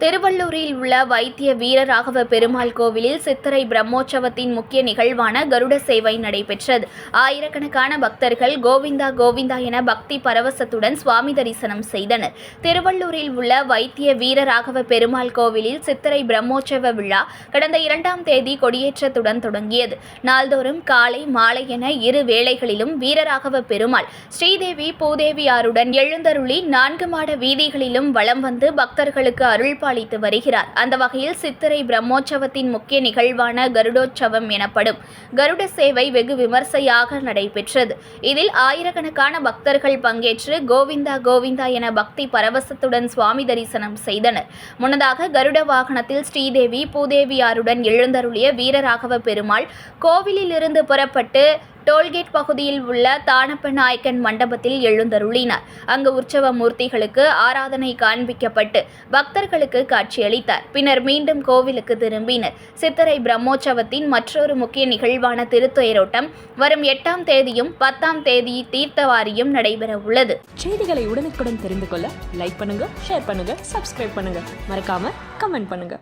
திருவள்ளூரில் உள்ள வைத்திய வீரராகவ பெருமாள் கோவிலில் சித்திரை பிரம்மோற்சவத்தின் முக்கிய நிகழ்வான கருட சேவை நடைபெற்றது. ஆயிரக்கணக்கான பக்தர்கள் கோவிந்தா கோவிந்தா என பக்தி பரவசத்துடன் சுவாமி தரிசனம் செய்தனர். திருவள்ளூரில் உள்ள வைத்திய வீரராகவ பெருமாள் கோவிலில் சித்திரை பிரம்மோற்சவ விழா கடந்த இரண்டாம் தேதி கொடியேற்றத்துடன் தொடங்கியது. நாள்தோறும் காலை மாலை என இரு வேளைகளிலும் வீரராகவ பெருமாள் ஸ்ரீதேவி பூதேவியாருடன் எழுந்தருளி நான்கு மாட வீதிகளிலும் வலம் வந்து பக்தர்களுக்கு அருள் பாலித்து வருகிறார். அந்த வகையில் சித்திரை பிரம்மோற்சவத்தின் முக்கிய நிகழ்வான கருடோற்சவம் எனப்படும் கருட சேவை வெகு விமர்சையாக நடைபெற்றது. இதில் ஆயிரக்கணக்கான பக்தர்கள் பங்கேற்று கோவிந்தா கோவிந்தா என பக்தி பரவசத்துடன் சுவாமி தரிசனம் செய்தனர். முன்னதாக கருட வாகனத்தில் ஸ்ரீதேவி பூதேவியாருடன் எழுந்தருளிய வீரராகவ பெருமாள் கோவிலிலிருந்து புறப்பட்டு டோல்கேட் பகுதியில் உள்ள தானப்ப நாயக்கன் மண்டபத்தில் எழுந்தருளினார். அங்கு உற்சவ மூர்த்திகளுக்கு ஆராதனை காண்பிக்கப்பட்டு பக்தர்களுக்கு காட்சியளித்தார். பின்னர் மீண்டும் கோவிலுக்கு திரும்பினர். சித்திரை பிரம்மோற்சவத்தின் மற்றொரு முக்கிய நிகழ்வான திருத்துயரோட்டம் வரும் எட்டாம் தேதியும் பத்தாம் தேதி தீர்த்தவாரியும் நடைபெற உள்ளது. செய்திகளை உடனுக்குடன் தெரிந்து கொள்ள லைக் பண்ணுங்க ஷேர் பண்ணுங்க சப்ஸ்கிரைப் பண்ணுங்க. மறக்காம கமெண்ட் பண்ணுங்க.